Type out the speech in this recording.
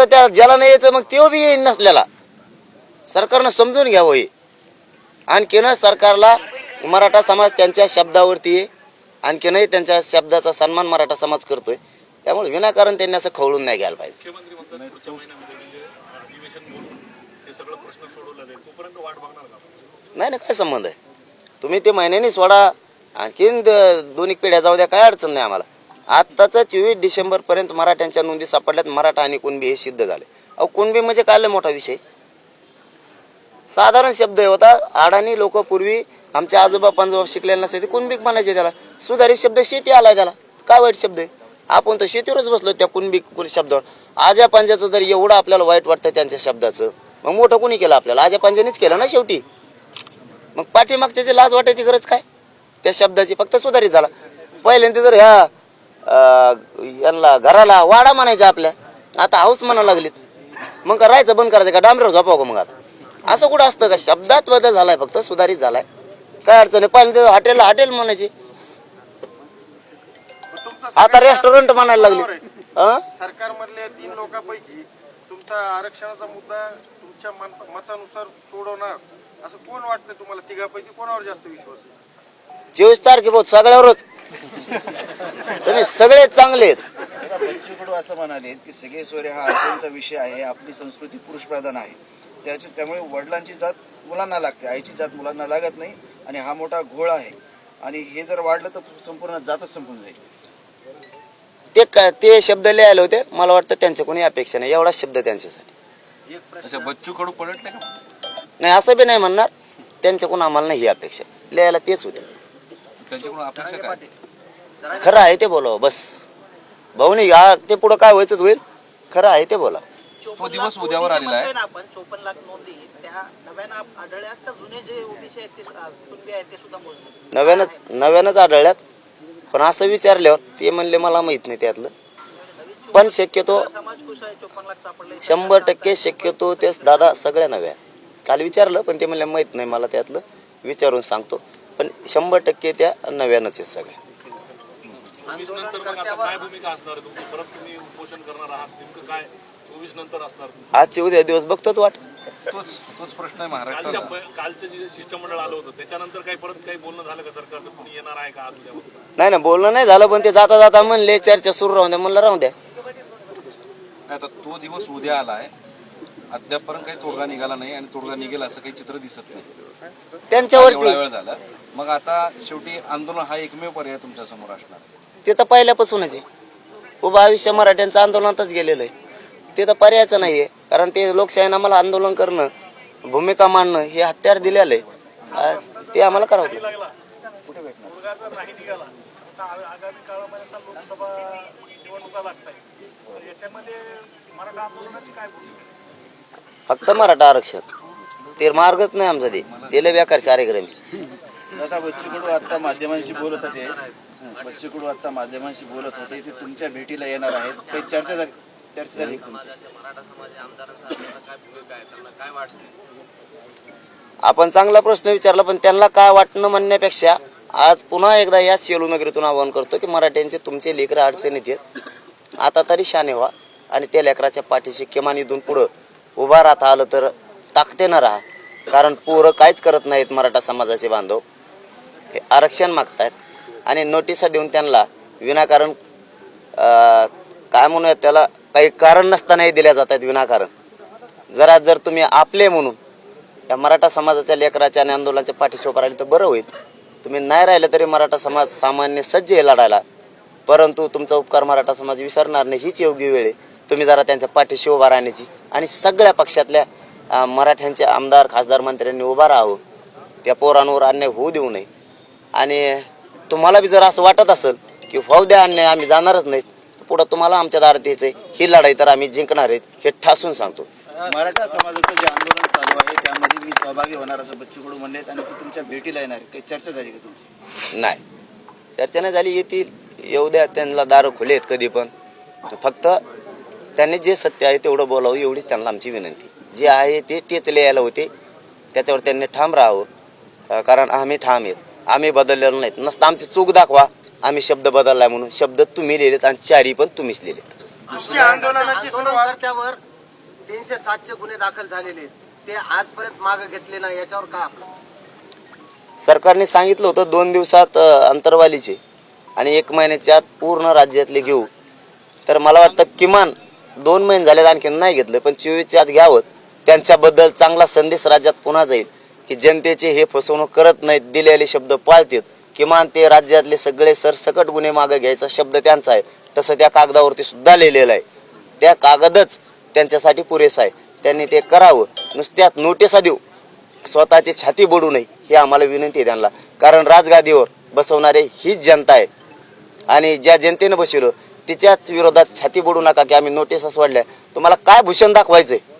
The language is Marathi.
तर त्या ज्याला नाही यायचं मग तो बी येईन नसलेला सरकारनं समजून घ्यावं हे. आणखीन सरकारला मराठा समाज त्यांच्या शब्दावरती आहे. आणखीनही त्यांच्या शब्दाचा सन्मान मराठा समाज करतोय. त्यामुळे विनाकारण त्यांनी असं खवळून नाही घ्यायला पाहिजे. मुख्यमंत्री म्हणतात पुढच्या महिन्यामध्ये म्हणजे अधिवेशन बोलून सगळं प्रश्न सोडवला जाईल. तोपर्यंत वाट बघणार का नाही ना काय संबंध आहे? तुम्ही ते महिन्यानी सोडा. आणखीन द- दोन एक पिढ्या जाऊ द्या काय अडचण नाही आम्हाला. आत्ताचा चोवीस डिसेंबरपर्यंत मराठ्यांच्या नोंदी सापडल्यात. मराठा आणि कुणबी हे सिद्ध झाले. अहो कुणबी म्हणजे काय मोठा विषय? साधारण शब्द आहे होता अडाणी लोक पूर्वी आमच्या आजोबा पंजोबा शिकलेले नसते ते कुणबीक म्हणायचे त्याला? सुधारित शब्द शेती आलाय त्याला. काय वाईट शब्द आहे? आपण तर शेतीवरच बसलो त्या कुणबी शब्दावर. आज्या पांज्याचं जर एवढं आपल्याला वाईट वाटतं त्यांच्या शब्दाचं मग मोठं कोणी केलं आपल्याला? आज्या पांज्यानेच केलं ना शेवटी? मग पाठीमागच्याची लाज वाटायची गरज काय? त्या शब्दाची फक्त सुधारित झाला. पहिल्यांदा जर ह्या यांना घराला वाडा म्हणायचा आपल्या. आता हाऊस म्हणा लागलीत. मग का राहायचं बंद करायचं का? डांबऱ्यावर झोपावं का मग आता? असं कुठं असतं का? शब्दात बदल झालाय फक्त सुधारित झालाय. काय अडचण आहे पहिल्यांदा हॉटेलला हॉटेल म्हणायचे. आता रेस्टॉरंट म्हणायला लागले. हं? सरकारमधल्या तीन लोकांपैकी तुमचा आरक्षणाचा मुद्दा तुमच्या मतानुसार सोडवणार. असं कोण वाटतं तुम्हाला? तिघापैकी कोणावर जास्त विश्वास चोवीस तारखे सगळ्यावरच. तुम्ही सगळे चांगले आहेत. आता बच्चू कडू असं म्हणाले की सगळे सोयरे हा अडचणीचा विषय आहे आपली संस्कृती पुरुष प्रधान आहे. त्याच्या त्यामुळे वडिलांची जात मुलांना लागते आईची जात मुलांना लागत नाही आणि हा मोठा घोळ आहे. आणि हे जर वाढलं तर संपूर्ण जातच संपून जाईल. ते का ते शब्द लिहायला होते मला वाटतं त्यांच्या कोणी अपेक्षा नाही एवढाच शब्द त्यांच्यासाठी. अच्छा बच्चू कडू पलटले का? नाही असं बी नाही म्हणणार त्यांच्याकडून आम्हाला नाही ही अपेक्षा. लिहायला तेच होते. त्यांच्याकडून अपेक्षा काय? खरं आहे ते बोलावं बस. भाऊनी हा ते पुढं काय व्हायचं ते होईल? खरं आहे ते बोला. तो दिवस उद्यावर आलेला आहे. आपण चोपन्न लाख नोंदी. त्या नव्यानं आढळल्यात का जुने जे ओबीसी आहेत ते अ, कुणबी आहेत ते सुद्धा मोजले नव्यानंच नव्यानंच आढळल्यात. पण असं विचारल्यावर ते म्हणले मला माहीत नाही त्यातलं. पण शक्यतो समाज खुश आहे चोपन्न लाख सापडले. शंभर टक्के शक्यतो तेच दादा सगळ्या नव्या काल विचारलं पण ते म्हणले माहीत नाही मला त्यातलं. विचारून सांगतो. पण शंभर टक्के त्या नव्यानंच आहेत सगळ्या. चोवीस नंतर मग आता काय भूमिका असणार? आहे तुमची परत तुम्ही उपोषण करणार आहात. नेमकं काय चोवीस नंतर असणार तुमचं? आजचे उद्या दिवस बघतोच वाट. तोच तोच प्रश्न आहे कालच्या प- कालचं जे शिष्टमंडळ आलं होतं त्याच्यानंतर काही परत काही बोलणं झालं का सरकारचं? कुणी येणार आहे का आज उद्या नाही ना बोलणं नाही झालं पण ते जाता जाता म्हणले चर्चा सुरू राहून द्या म्हणलं राहून द्या. आता तो दिवस उद्या आलाय. अद्यापपर्यंत काही तोडगा निघाला नाही आणि तोडगा निघेल असं काही चित्र दिसत नाही. एवढा त्यांच्यावरती वेळ झाला. मग आता शेवटी आंदोलन हा एकमेव पर्याय तुमच्यासमोर असणार. ते तर पहिल्यापासूनच आहे. उभा आयुष्य मराठ्यांचं आंदोलनातच गेलेलं आहे. ते तर पर्यायचं नाही आहे कारण ते लोकशाहीनं आम्हाला आंदोलन करणं भूमिका मांडणं हे हत्यार दिलेलं आहे. आ, ते आम्हाला करावं लागेल. मुलगा जर नाही निघाला तर आ- आगामी काळामध्ये आता लोकसभा निवडणुका लागत आहेत तर याच्यामध्ये मराठा आंदोलनाची काय भूमिका फक्त मराठा आरक्षण. ते मार्गच नाही आमचा ते. ते लय बेकार कार्यक्रम. आहे आता बच्चू कडू आता माध्यमांशी बोलत होते. बच्चू कडू आता माध्यमांशी बोलत होते. ते तुमच्या भेटीला येणार आहेत. काही चर्चा झाली चर्चा झाली का तुमची? आपण चांगला प्रश्न विचारला पण त्यांना काय वाटणं म्हणण्यापेक्षा आज पुन्हा एकदा या सेलू नगरीतून आवाहन करतो की मराठ्यांचे तुमचे लेकरं अडचणीत आहेत. आता तरी शाने व्हा आणि त्या लेकराच्या पाठीशी किमान इथून पुढं उभा राहता आलं तर ताकदीनं राहा. कारण पोरं काहीच करत नाहीत मराठा समाजाचे बांधव. हे आरक्षण मागतायत. आणि नोटिसा देऊन त्यांना विनाकारण काय म्हणूया त्याला काही कारण नसतानाही दिल्या जातात विनाकारण. जरा जर तुम्ही आपले म्हणून या मराठा समाजाच्या लेकराच्या आणि आंदोलनाच्या पाठीशी उभं राहिले तर बरं होईल. तुम्ही नाही राहिलं तरी मराठा समाज सामान्य सज्ज आहे लढायला. परंतु तुमचा उपकार मराठा समाज विसरणार नाही हीच योग्य वेळ आहे. तुम्ही जरा त्यांच्या पाठीशी उभा राहण्याची. आणि सगळ्या पक्षातल्या मराठ्यांचे आमदार खासदार मंत्र्यांनी उभा राहावं. त्या पोरांवर अन्याय होऊ देऊ नये. आणि तुम्हाला बी जर असं वाटत असेल की होऊ द्या अन्याय आम्ही जाणारच तर पुढं तुम्हाला आमच्या दारात यायचंय. ही लढाई तर आम्ही जिंकणार आहेत हे ठासून सांगतो. मराठा समाजाचं जे आंदोलन चालू आहे त्यामध्ये मी सहभागी होणार असं बच्चू कडू म्हणले आणि ते तुमच्या भेटीला येणार आहे. काही चर्चा झाली का तुमची? नाही. चर्चा नाही झाली येतील. येऊ द्या त्यांना दारं खुले आहेत कधी पण. फक्त त्यांनी जे सत्य आहे तेवढं बोलावं एवढीच त्यांना आमची विनंती. जे आहे ते तेच लिहायला होते. त्याच्यावर त्यांनी ठाम राहावं. कारण आम्ही ठाम आहेत. आम्ही बदललेलो नाहीत. नसतं आमची चूक दाखवा. आम्ही शब्द बदललाय म्हणून. शब्द तुम्ही लिहिलेत आणि चारी पण तुम्हीच लिहिलेत. आंदोलनकर्त्यावर तीनशे सातशे गुन्हे दाखल झालेले ते आजपर्यंत मागे घेतले नाही. याच्यावर काय आपलं? सरकारने सांगितलं होतं दोन दिवसात अंतरवालीचे आणि एक महिन्याच्या आत पूर्ण राज्यातले घेऊ. तर मला वाटतं किमान दोन महिने झाले आणखी नाही घेतलं पण चोवीसच्या आत घ्यावं. त्यांच्याबद्दल चांगला संदेश राज्यात पुन्हा जाईल की जनतेचे हे फसवणूक करत नाहीत दिलेले शब्द पाळतात. किमान ते राज्यातले सगळे सरसकट गुन्हे मागे घ्यायचा शब्द त्यांचा आहे. तसं त्या कागदावरती सुद्धा लिहिलेलं आहे. त्या कागदच त्यांच्यासाठी पुरेसा आहे. त्यांनी ते करावं. नुसत्यात नोटिसा देऊ. स्वतःची छाती बोडू नये ही आम्हाला विनंती आहे त्यांना. कारण राजगादीवर बसवणारे हीच जनता आहे. आणि ज्या जनतेनं बसवलं तिच्याच विरोधात छाती बोडू नका की आम्ही नोटिसा सोडल्या. तुम्हाला काय भूषण दाखवायचं आहे